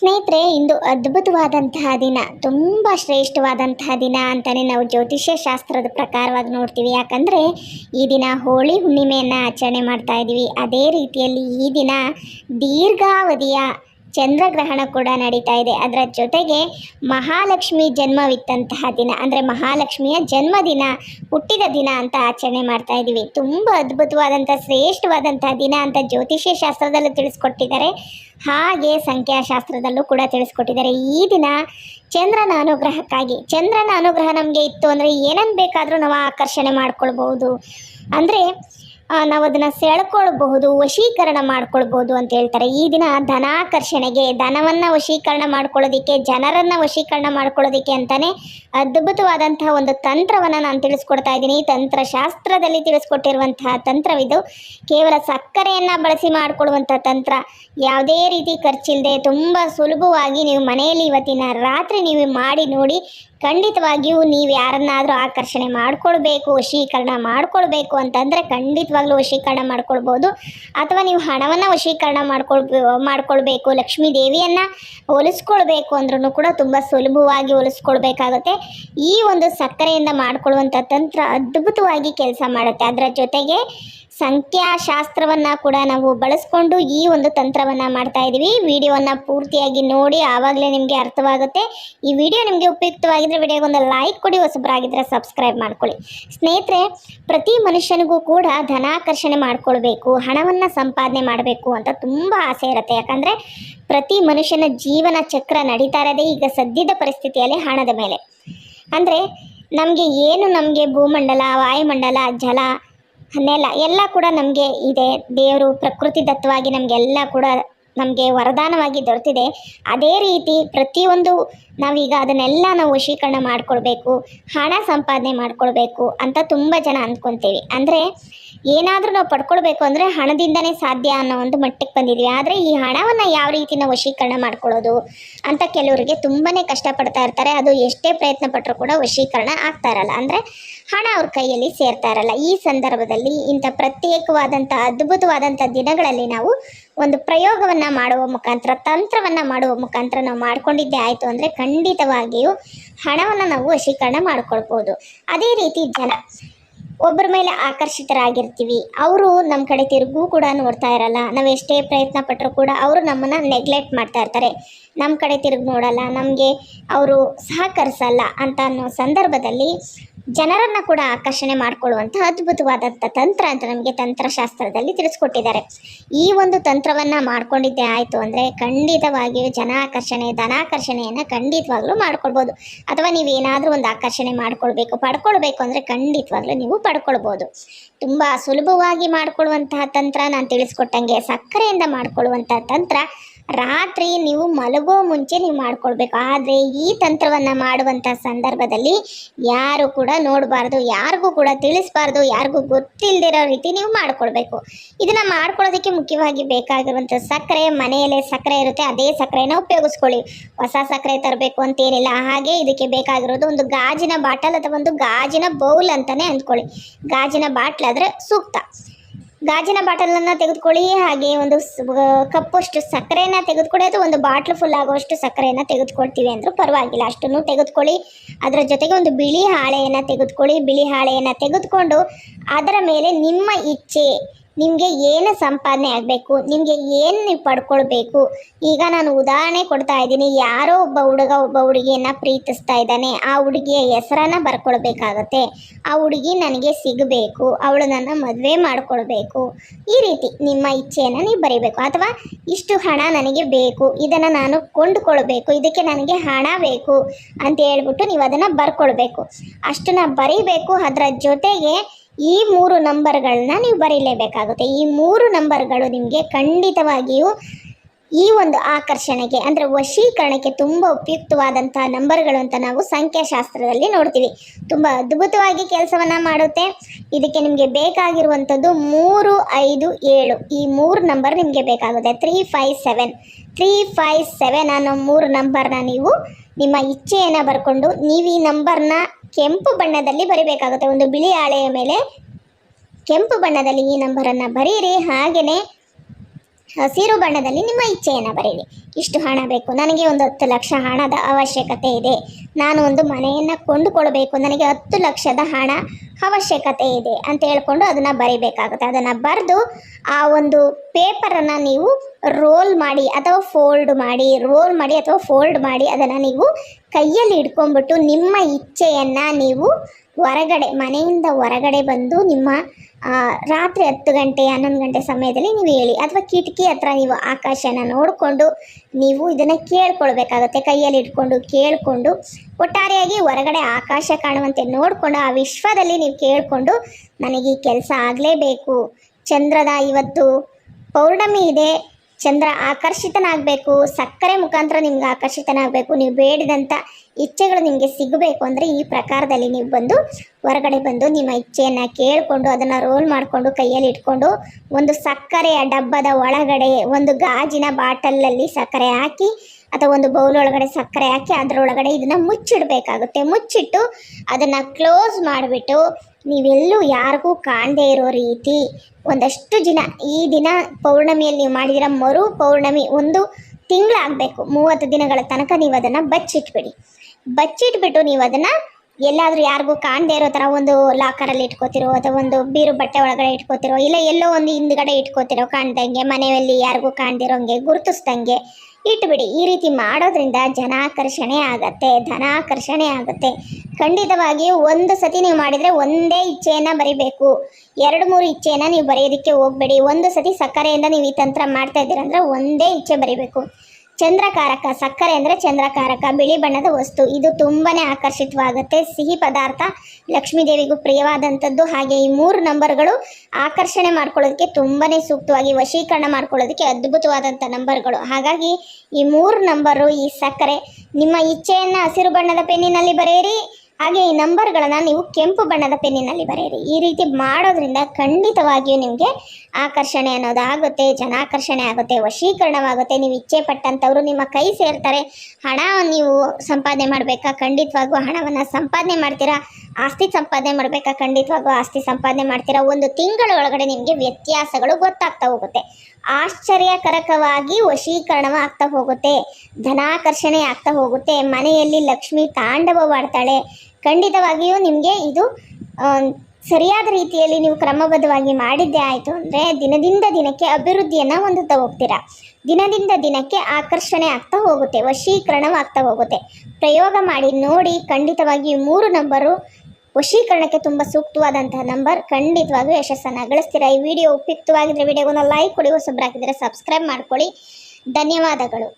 ಸ್ನೇಹಿತರೆ, ಇಂದು ಅದ್ಭುತವಾದಂತಹ ದಿನ, ತುಂಬ ಶ್ರೇಷ್ಠವಾದಂತಹ ದಿನ ಅಂತಲೇ ನಾವು ಜ್ಯೋತಿಷ್ಯ ಶಾಸ್ತ್ರದ ಪ್ರಕಾರವಾಗಿ ನೋಡ್ತೀವಿ. ಯಾಕಂದರೆ, ಈ ದಿನ ಹೋಳಿ ಹುಣ್ಣಿಮೆಯನ್ನು ಆಚರಣೆ ಮಾಡ್ತಾ ಇದ್ದೀವಿ ಅದೇ ರೀತಿಯಲ್ಲಿ ಈ ದಿನ ದೀರ್ಘಾವಧಿಯ ಚಂದ್ರಗ್ರಹಣ ಕೂಡ ನಡೀತಾ ಇದೆ. ಅದರ ಜೊತೆಗೆ ಮಹಾಲಕ್ಷ್ಮಿ ಜನ್ಮವಿತ್ತಂತಹ ದಿನ, ಅಂದರೆ ಮಹಾಲಕ್ಷ್ಮಿಯ ಜನ್ಮದಿನ, ಹುಟ್ಟಿದ ದಿನ ಅಂತ ಆಚರಣೆ ಮಾಡ್ತಾ ಇದ್ದೀವಿ ತುಂಬ ಅದ್ಭುತವಾದಂಥ, ಶ್ರೇಷ್ಠವಾದಂತಹ ದಿನ ಅಂತ ಜ್ಯೋತಿಷ್ಯ ಶಾಸ್ತ್ರದಲ್ಲೂ ತಿಳಿಸ್ಕೊಟ್ಟಿದ್ದಾರೆ. ಹಾಗೆ ಸಂಖ್ಯಾಶಾಸ್ತ್ರದಲ್ಲೂ ಕೂಡ ತಿಳಿಸ್ಕೊಟ್ಟಿದ್ದಾರೆ. ಈ ದಿನ ಚಂದ್ರನ ಅನುಗ್ರಹಕ್ಕಾಗಿ, ಚಂದ್ರನ ಅನುಗ್ರಹ ನಮಗೆ ಇತ್ತು ಅಂದರೆ ಏನನ್ನು ಬೇಕಾದರೂ ನಾವು ಆಕರ್ಷಣೆ ಮಾಡ್ಕೊಳ್ಬಹುದು. ಅಂದರೆ ನಾವು ಅದನ್ನು ಸೆಳ್ಕೊಳ್ಬಹುದು, ವಶೀಕರಣ ಮಾಡ್ಕೊಳ್ಬಹುದು ಅಂತ ಹೇಳ್ತಾರೆ. ಈ ದಿನ ಧನಾಕರ್ಷಣೆಗೆ, ಧನವನ್ನು ವಶೀಕರಣ ಮಾಡ್ಕೊಳ್ಳೋದಕ್ಕೆ, ಜನರನ್ನು ವಶೀಕರಣ ಮಾಡ್ಕೊಳ್ಳೋದಕ್ಕೆ ಅಂತಲೇ ಅದ್ಭುತವಾದಂತಹ ಒಂದು ತಂತ್ರವನ್ನು ನಾನು ತಿಳಿಸ್ಕೊಡ್ತಾ ಇದ್ದೀನಿ. ತಂತ್ರಶಾಸ್ತ್ರದಲ್ಲಿ ತಿಳಿಸ್ಕೊಟ್ಟಿರುವಂತಹ ತಂತ್ರವಿದು ಕೇವಲ ಸಕ್ಕರೆಯನ್ನು ಬಳಸಿ ಮಾಡಿಕೊಳ್ಳುವಂಥ ತಂತ್ರ. ಯಾವುದೇ ರೀತಿ ಖರ್ಚಿಲ್ಲದೆ ತುಂಬ ಸುಲಭವಾಗಿ ನೀವು ಮನೆಯಲ್ಲಿ ಇವತ್ತಿನ ರಾತ್ರಿ ನೀವು ಮಾಡಿ ನೋಡಿ ಖಂಡಿತವಾಗಿಯೂ ನೀವು ಯಾರನ್ನಾದರೂ ಆಕರ್ಷಣೆ ಮಾಡಿಕೊಳ್ಬೇಕು, ವಶೀಕರಣ ಮಾಡಿಕೊಳ್ಬೇಕು ಅಂತಂದರೆ ಖಂಡಿತವಾಗ್ಲೂ ವಶೀಕರಣ ಮಾಡ್ಕೊಳ್ಬೋದು. ಅಥವಾ ನೀವು ಹಣವನ್ನು ವಶೀಕರಣ ಮಾಡ್ಕೊಳ್, ಮಾಡ್ಕೊಳ್ಬೇಕು, ಲಕ್ಷ್ಮೀ ದೇವಿಯನ್ನು ಹೊಲಿಸ್ಕೊಳ್ಬೇಕು ಅಂದ್ರೂ ಕೂಡ ತುಂಬ ಸುಲಭವಾಗಿ ಹೊಲಿಸ್ಕೊಳ್ಬೇಕಾಗುತ್ತೆ. ಈ ಒಂದು ಸಕ್ಕರೆಯಿಂದ ಮಾಡಿಕೊಳ್ಳುವಂಥ ತಂತ್ರ ಅದ್ಭುತವಾಗಿ ಕೆಲಸ ಮಾಡುತ್ತೆ. ಅದರ ಜೊತೆಗೆ ಸಂಖ್ಯಾಶಾಸ್ತ್ರವನ್ನು ಕೂಡ ನಾವು ಬಳಸ್ಕೊಂಡು ಈ ಒಂದು ತಂತ್ರವನ್ನು ಮಾಡ್ತಾ ಇದ್ದೀವಿ ವಿಡಿಯೋವನ್ನು ಪೂರ್ತಿಯಾಗಿ ನೋಡಿ ಆವಾಗಲೇ ನಿಮಗೆ ಅರ್ಥವಾಗುತ್ತೆ. ಈ ವಿಡಿಯೋ ನಿಮಗೆ ಉಪಯುಕ್ತವಾಗಿದ್ದರೆ ವಿಡಿಯೋಗೊಂದು ಲೈಕ್ ಕೊಡಿ ಹೊಸಬರಾಗಿದ್ದರೆ ಸಬ್ಸ್ಕ್ರೈಬ್ ಮಾಡ್ಕೊಳ್ಳಿ. ಸ್ನೇಹಿತರೆ, ಪ್ರತಿ ಮನುಷ್ಯನಿಗೂ ಕೂಡ ಧನಾಕರ್ಷಣೆ ಮಾಡ್ಕೊಳ್ಬೇಕು, ಹಣವನ್ನು ಸಂಪಾದನೆ ಮಾಡಬೇಕು ಅಂತ ತುಂಬ ಆಸೆ ಇರುತ್ತೆ. ಯಾಕಂದರೆ ಪ್ರತಿ ಮನುಷ್ಯನ ಜೀವನ ಚಕ್ರ ನಡೀತಾ ಇರೋದೇ ಈಗ ಸದ್ಯದ ಪರಿಸ್ಥಿತಿಯಲ್ಲಿ ಹಣದ ಮೇಲೆ. ಅಂದರೆ ನಮಗೆ ಏನು ನಮಗೆ ಭೂಮಂಡಲ, ವಾಯುಮಂಡಲ, ಜಲ ನೆಲ ಎಲ್ಲ ಕೂಡ ನಮಗೆ ಇದೆ. ದೇವರು ಪ್ರಕೃತಿ ದತ್ತವಾಗಿ ನಮಗೆಲ್ಲ ಕೂಡ ನಮಗೆ ವರದಾನವಾಗಿ ದೊರೆತಿದೆ. ಅದೇ ರೀತಿ ಪ್ರತಿಯೊಂದು ನಾವೀಗ ಅದನ್ನೆಲ್ಲ ನಾವು ವಶೀಕರಣ ಮಾಡಿಕೊಳ್ಬೇಕು, ಹಣ ಸಂಪಾದನೆ ಮಾಡಿಕೊಳ್ಬೇಕು ಅಂತ ತುಂಬ ಜನ ಅಂದ್ಕೊತೀವಿ. ಅಂದರೆ ಏನಾದರೂ ನಾವು ಪಡ್ಕೊಳ್ಬೇಕು ಅಂದರೆ ಹಣದಿಂದನೇ ಸಾಧ್ಯ ಅನ್ನೋ ಒಂದು ಮಟ್ಟಕ್ಕೆ ಬಂದಿದ್ವಿ. ಆದರೆ ಈ ಹಣವನ್ನು ಯಾವ ರೀತಿ ನಾವು ವಶೀಕರಣ ಮಾಡ್ಕೊಳ್ಳೋದು ಅಂತ ಕೆಲವರಿಗೆ ತುಂಬಾ ಕಷ್ಟಪಡ್ತಾ ಇರ್ತಾರೆ. ಅದು ಎಷ್ಟೇ ಪ್ರಯತ್ನ ಪಟ್ಟರೂ ಕೂಡ ವಶೀಕರಣ ಆಗ್ತಾ ಇರಲ್ಲ. ಅಂದರೆ ಹಣ ಅವ್ರ ಕೈಯಲ್ಲಿ ಸೇರ್ತಾ ಇರಲ್ಲ. ಈ ಸಂದರ್ಭದಲ್ಲಿ ಇಂಥ ಪ್ರತ್ಯೇಕವಾದಂಥ ಅದ್ಭುತವಾದಂಥ ದಿನಗಳಲ್ಲಿ ನಾವು ಒಂದು ಪ್ರಯೋಗವನ್ನು ಮಾಡುವ ಮುಖಾಂತರ, ತಂತ್ರವನ್ನು ಮಾಡುವ ಮುಖಾಂತರ ನಾವು ಮಾಡಿಕೊಂಡಿದ್ದೇ ಆಯಿತು ಅಂದರೆ ಖಂಡಿತವಾಗಿಯೂ ಹಣವನ್ನು ನಾವು ವಶೀಕರಣ ಮಾಡ್ಕೊಳ್ಬೋದು. ಅದೇ ರೀತಿ ಜನ, ಒಬ್ಬರ ಮೇಲೆ ಆಕರ್ಷಿತರಾಗಿರ್ತೀವಿ. ಅವರು ನಮ್ಮ ಕಡೆ ತಿರುಗೂ ಕೂಡ ನೋಡ್ತಾ ಇರಲ್ಲ. ನಾವು ಎಷ್ಟೇ ಪ್ರಯತ್ನ ಪಟ್ಟರೂ ಕೂಡ ಅವರು ನಮ್ಮನ್ನು ನೆಗ್ಲೆಕ್ಟ್ ಮಾಡ್ತಾ ಇರ್ತಾರೆ. ನಮ್ಮ ಕಡೆ ತಿರುಗಿ ನೋಡಲ್ಲ, ನಮಗೆ ಅವರು ಸಹಕರಿಸಲ್ಲ ಅಂತ ಅನ್ನೋ ಸಂದರ್ಭದಲ್ಲಿ ಜನರನ್ನು ಕೂಡ ಆಕರ್ಷಣೆ ಮಾಡಿಕೊಳ್ಳುವಂತಹ ಅದ್ಭುತವಾದಂಥ ತಂತ್ರ ಅಂತ ನಮಗೆ ತಂತ್ರಶಾಸ್ತ್ರದಲ್ಲಿ ತಿಳಿಸ್ಕೊಟ್ಟಿದ್ದಾರೆ. ಈ ಒಂದು ತಂತ್ರವನ್ನು ಮಾಡ್ಕೊಂಡಿದ್ದೆ ಆಯಿತು ಅಂದರೆ ಖಂಡಿತವಾಗಿಯೂ ಜನ ಆಕರ್ಷಣೆ ಧನಾಕರ್ಷಣೆಯನ್ನು ಖಂಡಿತವಾಗ್ಲೂ ಮಾಡ್ಕೊಳ್ಬೋದು. ಅಥವಾ ನೀವು ಏನಾದರೂ ಒಂದು ಆಕರ್ಷಣೆ ಮಾಡ್ಕೊಳ್ಬೇಕು, ಪಡ್ಕೊಳ್ಬೇಕು ಅಂದರೆ ಖಂಡಿತವಾಗ್ಲೂ ನೀವು ಪಡ್ಕೊಳ್ಬೋದು. ತುಂಬ ಸುಲಭವಾಗಿ ಮಾಡಿಕೊಳ್ಳುವಂತಹ ತಂತ್ರ ನಾನು ತಿಳಿಸ್ಕೊಟ್ಟಂಗೆ ಸಕ್ಕರೆಯಿಂದ ಮಾಡಿಕೊಳ್ಳುವಂಥ ತಂತ್ರ ರಾತ್ರಿ ನೀವು ಮಲಗೋ ಮುಂಚೆ ನೀವು ಮಾಡ್ಕೊಳ್ಬೇಕು. ಆದರೆ ಈ ತಂತ್ರವನ್ನು ಮಾಡುವಂಥ ಸಂದರ್ಭದಲ್ಲಿ ಯಾರು ಕೂಡ ನೋಡಬಾರ್ದು, ಯಾರಿಗೂ ಕೂಡ ತಿಳಿಸ್ಬಾರ್ದು, ಯಾರಿಗೂ ಗೊತ್ತಿಲ್ಲದಿರೋ ರೀತಿ ನೀವು ಮಾಡ್ಕೊಳ್ಬೇಕು. ಇದನ್ನು ಮಾಡ್ಕೊಳ್ಳೋದಕ್ಕೆ ಮುಖ್ಯವಾಗಿ ಬೇಕಾಗಿರುವಂಥ ಸಕ್ಕರೆ, ಮನೆಯಲ್ಲೇ ಸಕ್ಕರೆ ಇರುತ್ತೆ, ಅದೇ ಸಕ್ಕರೆನ ಉಪಯೋಗಿಸ್ಕೊಳ್ಳಿ. ಹೊಸ ಸಕ್ಕರೆ ತರಬೇಕು ಅಂತೇನಿಲ್ಲ, ಹಾಗೆ ಇದಕ್ಕೆ ಬೇಕಾಗಿರೋದು ಒಂದು ಗಾಜಿನ ಬಾಟಲ್ ಅಥವಾ ಒಂದು ಗಾಜಿನ ಬೌಲ್ ಅಂತಲೇ ಅಂದ್ಕೊಳ್ಳಿ. ಗಾಜಿನ ಬಾಟ್ಲಾದರೆ ಸೂಕ್ತ. ಗಾಜಿನ ಬಾಟಲನ್ನು ತೆಗೆದುಕೊಳ್ಳಿ, ಹಾಗೆ ಒಂದು ಕಪ್ಪಷ್ಟು ಸಕ್ಕರೆಯನ್ನು ತೆಗೆದುಕೊಳ್ಳಿ ಅಥವಾ ಒಂದು ಬಾಟ್ಲ್ ಫುಲ್ ಆಗುವಷ್ಟು ಸಕ್ಕರೆಯನ್ನು ತೆಗೆದುಕೊಳ್ತೀವಿ ಅಂದರೂ ಪರವಾಗಿಲ್ಲ. ಅಷ್ಟನ್ನು ತೆಗೆದುಕೊಳ್ಳಿ. ಅದರ ಜೊತೆಗೆ ಒಂದು ಬಿಳಿ ಹಾಳೆಯನ್ನು ತೆಗೆದುಕೊಳ್ಳಿ. ಬಿಳಿ ಹಾಳೆಯನ್ನು ತೆಗೆದುಕೊಂಡು ಅದರ ಮೇಲೆ ನಿಮ್ಮ ಇಚ್ಛೆ ನಿಮಗೆ ಏನು ಸಂಪಾದನೆ ಆಗಬೇಕು? ನಿಮಗೆ ಏನು ನೀವು ಪಡ್ಕೊಳ್ಬೇಕು? ಈಗ ನಾನು ಉದಾಹರಣೆ ಕೊಡ್ತಾ ಇದ್ದೀನಿ. ಯಾರೋ ಒಬ್ಬ ಹುಡುಗ ಒಬ್ಬ ಹುಡುಗಿಯನ್ನು ಪ್ರೀತಿಸ್ತಾ ಇದ್ದಾನೆ. ಆ ಹುಡುಗಿಯ ಹೆಸರನ್ನು ಬರ್ಕೊಳ್ಬೇಕಾಗತ್ತೆ. ಆ ಹುಡುಗಿ ನನಗೆ ಸಿಗಬೇಕು. ಅವಳು ನನ್ನ ಮದುವೆ ಮಾಡಿಕೊಳ್ಬೇಕು. ಈ ರೀತಿ ನಿಮ್ಮ ಇಚ್ಛೆಯನ್ನು ನೀವು ಬರೀಬೇಕು. ಅಥವಾ ಇಷ್ಟು ಹಣ ನನಗೆ ಬೇಕು. ಇದನ್ನು ನಾನು ಕೊಂಡುಕೊಳ್ಬೇಕು. ಇದಕ್ಕೆ ನನಗೆ ಹಣ ಬೇಕು ಅಂತ ಹೇಳ್ಬಿಟ್ಟು ನೀವು ಅದನ್ನು ಬರ್ಕೊಳ್ಬೇಕು. ಅಷ್ಟನ್ನ ಬರೀಬೇಕು. ಅದರ ಜೊತೆಗೆ ಈ ಮೂರು ನಂಬರ್ಗಳನ್ನ ನೀವು ಬರೀಲೇಬೇಕಾಗುತ್ತೆ. ಈ ಮೂರು ನಂಬರ್ಗಳು ನಿಮಗೆ ಖಂಡಿತವಾಗಿಯೂ ಈ ಒಂದು ಆಕರ್ಷಣೆಗೆ, ಅಂದರೆ ವಶೀಕರಣಕ್ಕೆ ತುಂಬ ಉಪಯುಕ್ತವಾದಂಥ ನಂಬರ್ಗಳು ಅಂತ ನಾವು ಸಂಖ್ಯಾಶಾಸ್ತ್ರದಲ್ಲಿ ನೋಡ್ತೀವಿ. ತುಂಬ ಅದ್ಭುತವಾಗಿ ಕೆಲಸವನ್ನು ಮಾಡುತ್ತೆ. ಇದಕ್ಕೆ ನಿಮಗೆ ಬೇಕಾಗಿರುವಂಥದ್ದು ಮೂರು, ಐದು, ಏಳು. ಈ ಮೂರು ನಂಬರ್ ನಿಮಗೆ ಬೇಕಾಗುತ್ತೆ. Three, five, seven. Three, five, seven ಅನ್ನೋ ಮೂರು ನಂಬರ್ನ ನೀವು ನಿಮ್ಮ ಇಚ್ಛೆಯನ್ನು ಬರ್ಕೊಂಡು ನೀವು ಈ ನಂಬರ್ನ ಕೆಂಪು ಬಣ್ಣದಲ್ಲಿ ಬರೀಬೇಕಾಗುತ್ತೆ. ಒಂದು ಬಿಳಿ ಹಾಳೆಯ ಮೇಲೆ ಕೆಂಪು ಬಣ್ಣದಲ್ಲಿ ಈ ನಂಬರನ್ನು ಬರೀರಿ. ಹಾಗೆಯೇ ಹಸಿರು ಬಣ್ಣದಲ್ಲಿ ನಿಮ್ಮ ಇಚ್ಛೆಯನ್ನು ಬರೀರಿ. ಇಷ್ಟು ಹಣ ಬೇಕು. ನನಗೆ ಒಂದು ಹತ್ತು ಲಕ್ಷ ಹಣದ ಅವಶ್ಯಕತೆ ಇದೆ. ನಾನು ಒಂದು ಮನೆಯನ್ನು ಕೊಂಡುಕೊಳ್ಬೇಕು. ನನಗೆ ಹತ್ತು ಲಕ್ಷದ ಹಣ ಅವಶ್ಯಕತೆ ಇದೆ ಅಂತ ಹೇಳ್ಕೊಂಡು ಅದನ್ನು ಬರಿಬೇಕಾಗುತ್ತೆ. ಅದನ್ನು ಬರೆದು ಆ ಒಂದು ಪೇಪರನ್ನು ನೀವು ರೋಲ್ ಮಾಡಿ ಅಥವಾ ಫೋಲ್ಡ್ ಮಾಡಿ, ರೋಲ್ ಮಾಡಿ ಅಥವಾ ಫೋಲ್ಡ್ ಮಾಡಿ ಅದನ್ನು ನೀವು ಕೈಯಲ್ಲಿ ಇಟ್ಕೊಂಡ್ಬಿಟ್ಟು ನಿಮ್ಮ ಇಚ್ಛೆಯನ್ನು ನೀವು ಹೊರಗಡೆ, ಮನೆಯಿಂದ ಹೊರಗಡೆ ಬಂದು ನಿಮ್ಮ ರಾತ್ರಿ ಹತ್ತು ಗಂಟೆ, ಹನ್ನೊಂದು ಗಂಟೆ ಸಮಯದಲ್ಲಿ ನೀವು ಹೇಳಿ. ಅಥವಾ ಕಿಟಕಿ ಹತ್ರ ನೀವು ಆಕಾಶನ ನೋಡಿಕೊಂಡು ನೀವು ಇದನ್ನು ಕೇಳ್ಕೊಳ್ಬೇಕಾಗತ್ತೆ. ಕೈಯಲ್ಲಿ ಇಟ್ಕೊಂಡು ಕೇಳಿಕೊಂಡು, ಒಟ್ಟಾರೆಯಾಗಿ ಹೊರಗಡೆ ಆಕಾಶ ಕಾಣುವಂತೆ ನೋಡಿಕೊಂಡು, ಆ ವಿಶ್ವದಲ್ಲಿ ನೀವು ಕೇಳಿಕೊಂಡು, ನನಗೆ ಈ ಕೆಲಸ ಆಗಲೇಬೇಕು. ಚಂದ್ರದ ಇವತ್ತು ಪೌರ್ಣಮಿ ಇದೆ. ಚಂದ್ರ ಆಕರ್ಷಿತನಾಗಬೇಕು, ಸಕ್ಕರೆ ಮುಖಾಂತರ ನಿಮ್ಗೆ ಆಕರ್ಷಿತನಾಗಬೇಕು, ನೀವು ಬೇಡಿದಂಥ ಇಚ್ಛೆಗಳು ನಿಮಗೆ ಸಿಗಬೇಕು ಅಂದರೆ ಈ ಪ್ರಕಾರದಲ್ಲಿ ನೀವು ಬಂದು ಹೊರಗಡೆ ಬಂದು ನಿಮ್ಮ ಇಚ್ಛೆಯನ್ನು ಕೇಳಿಕೊಂಡು ಅದನ್ನು ರೋಲ್ ಮಾಡಿಕೊಂಡು ಕೈಯಲ್ಲಿ ಇಟ್ಕೊಂಡು ಒಂದು ಸಕ್ಕರೆಯ ಡಬ್ಬದ ಒಳಗಡೆ ಒಂದು ಗಾಜಿನ ಬಾಟಲಲ್ಲಿ ಸಕ್ಕರೆ ಹಾಕಿ ಅಥವಾ ಒಂದು ಬೌಲ್ ಒಳಗಡೆ ಸಕ್ಕರೆ ಹಾಕಿ ಅದರೊಳಗಡೆ ಇದನ್ನು ಮುಚ್ಚಿಡಬೇಕಾಗುತ್ತೆ. ಮುಚ್ಚಿಟ್ಟು ಅದನ್ನು ಕ್ಲೋಸ್ ಮಾಡಿಬಿಟ್ಟು ನೀವೆಲ್ಲೂ ಯಾರಿಗೂ ಕಾಣದೇ ಇರೋ ರೀತಿ ಒಂದಷ್ಟು ದಿನ, ಈ ದಿನ ಪೌರ್ಣಮಿಯಲ್ಲಿ ನೀವು ಮಾಡಿದಿರ ಮರು ಪೌರ್ಣಮಿ ಒಂದು ತಿಂಗಳಾಗಬೇಕು. ಮೂವತ್ತು ದಿನಗಳ ತನಕ ನೀವು ಅದನ್ನು ಬಚ್ಚಿಟ್ಬಿಡಿ. ಬಚ್ಚಿಟ್ಬಿಟ್ಟು ನೀವು ಅದನ್ನು ಎಲ್ಲಾದರೂ ಯಾರಿಗೂ ಕಾಣದೇ ಇರೋ ಥರ ಒಂದು ಲಾಕರಲ್ಲಿ ಇಟ್ಕೋತಿರೋ ಅಥವಾ ಒಂದು ಬೀರು ಬಟ್ಟೆ ಒಳಗಡೆ ಇಟ್ಕೋತಿರೋ ಇಲ್ಲ ಎಲ್ಲೋ ಒಂದು ಹಿಂದ್ಗಡೆ ಇಟ್ಕೋತಿರೋ ಕಾಣ್ದಂಗೆ, ಮನೆಯಲ್ಲಿ ಯಾರಿಗೂ ಕಾಣ್ದಿರೋಂಗೆ ಗುರುತಿಸ್ದಂಗೆ ಇಟ್ಬಿಡಿ. ಈ ರೀತಿ ಮಾಡೋದ್ರಿಂದ ಜನಾಕರ್ಷಣೆ ಆಗತ್ತೆ, ಧನಾಕರ್ಷಣೆ ಆಗುತ್ತೆ. ಖಂಡಿತವಾಗಿಯೂ ಒಂದು ಸತಿ ನೀವು ಮಾಡಿದರೆ ಒಂದೇ ಇಚ್ಛೆಯನ್ನು ಬರಿಬೇಕು. ಎರಡು, ಮೂರು ಇಚ್ಛೆಯನ್ನು ನೀವು ಬರೆಯೋದಕ್ಕೆ ಹೋಗಬೇಡಿ. ಒಂದು ಸತಿ ಸಕ್ಕರೆಯಿಂದ ನೀವು ಈ ತಂತ್ರ ಮಾಡ್ತಾ ಇದ್ದೀರ ಅಂದರೆ ಒಂದೇ ಇಚ್ಛೆ ಬರಿಬೇಕು. ಚಂದ್ರಕಾರಕ, ಸಕ್ಕರೆ ಅಂದರೆ ಚಂದ್ರಕಾರಕ, ಬಿಳಿ ಬಣ್ಣದ ವಸ್ತು. ಇದು ತುಂಬನೇ ಆಕರ್ಷಿತವಾಗುತ್ತೆ. ಸಿಹಿ ಪದಾರ್ಥ ಲಕ್ಷ್ಮೀ ದೇವಿಗೂ ಪ್ರಿಯವಾದಂಥದ್ದು. ಹಾಗೆ ಈ ಮೂರು ನಂಬರ್ಗಳು ಆಕರ್ಷಣೆ ಮಾಡ್ಕೊಳ್ಳೋದಕ್ಕೆ ತುಂಬನೇ ಸೂಕ್ತವಾಗಿ ವಶೀಕರಣ ಮಾಡ್ಕೊಳ್ಳೋದಕ್ಕೆ ಅದ್ಭುತವಾದಂಥ ನಂಬರ್ಗಳು. ಹಾಗಾಗಿ ಈ ಮೂರು ನಂಬರು, ಈ ಸಕ್ಕರೆ, ನಿಮ್ಮ ಇಚ್ಛೆಯನ್ನು ಹಸಿರು ಬಣ್ಣದ ಪೆನ್ನಿನಲ್ಲಿ ಬರೆಯಿರಿ. ಹಾಗೆ ಈ ನಂಬರ್ಗಳನ್ನು ನೀವು ಕೆಂಪು ಬಣ್ಣದ ಪೆನ್ನಿನಲ್ಲಿ ಬರೆಯಿರಿ. ಈ ರೀತಿ ಮಾಡೋದ್ರಿಂದ ಖಂಡಿತವಾಗಿಯೂ ನಿಮಗೆ ಆಕರ್ಷಣೆ ಅನ್ನೋದಾಗುತ್ತೆ ಜನಾಕರ್ಷಣೆ ಆಗುತ್ತೆ, ವಶೀಕರಣವಾಗುತ್ತೆ. ನೀವು ಇಚ್ಛೆ ಪಟ್ಟಂಥವ್ರು ನಿಮ್ಮ ಕೈ ಸೇರ್ತಾರೆ. ಹಣ ನೀವು ಸಂಪಾದನೆ ಮಾಡಬೇಕಾ? ಖಂಡಿತವಾಗೂ ಹಣವನ್ನು ಸಂಪಾದನೆ ಮಾಡ್ತೀರಾ? ಆಸ್ತಿ ಸಂಪಾದನೆ ಮಾಡಬೇಕಾ? ಖಂಡಿತವಾಗೂ ಆಸ್ತಿ ಸಂಪಾದನೆ ಮಾಡ್ತೀರಾ? ಒಂದು ತಿಂಗಳ ಒಳಗಡೆ ನಿಮಗೆ ವ್ಯತ್ಯಾಸಗಳು ಗೊತ್ತಾಗ್ತಾ ಹೋಗುತ್ತೆ. ಆಶ್ಚರ್ಯಕರಕವಾಗಿ ವಶೀಕರಣವಾಗ್ತಾ ಹೋಗುತ್ತೆ. ಧನಾಕರ್ಷಣೆ ಆಗ್ತಾ ಹೋಗುತ್ತೆ. ಮನೆಯಲ್ಲಿ ಲಕ್ಷ್ಮಿ ತಾಂಡವವಾಡ್ತಾಳೆ ಖಂಡಿತವಾಗಿಯೂ ನಿಮಗೆ ಇದು ಸರಿಯಾದ ರೀತಿಯಲ್ಲಿ ನೀವು ಕ್ರಮಬದ್ಧವಾಗಿ ಮಾಡಿದ್ದೇ ಆಯಿತು ಅಂದರೆ ದಿನದಿಂದ ದಿನಕ್ಕೆ ಅಭಿವೃದ್ಧಿಯನ್ನು ಹೊಂದುತ್ತಾ ಹೋಗ್ತೀರಾ. ದಿನದಿಂದ ದಿನಕ್ಕೆ ಆಕರ್ಷಣೆ ಆಗ್ತಾ ಹೋಗುತ್ತೆ. ವಶೀಕರಣವಾಗ್ತಾ ಹೋಗುತ್ತೆ. ಪ್ರಯೋಗ ಮಾಡಿ ನೋಡಿ ಖಂಡಿತವಾಗಿ ಮೂರು ನಂಬರು ವಶೀಕರಣಕ್ಕೆ ತುಂಬ ಸೂಕ್ತವಾದಂತಹ ನಂಬರ್ ಖಂಡಿತವಾಗಿಯೂ ಯಶಸ್ಸನ್ನು ಗಳಿಸ್ತೀರಾ. ಈ ವಿಡಿಯೋ ಉಪಯುಕ್ತವಾಗಿದ್ದರೆ ವಿಡಿಯೋಗೊಂದು ಲೈಕ್ ಕೊಡಿ ಹೊಸಬ್ರಾಕಿದ್ರೆ ಸಬ್ಸ್ಕ್ರೈಬ್ ಮಾಡ್ಕೊಳ್ಳಿ. ಧನ್ಯವಾದಗಳು.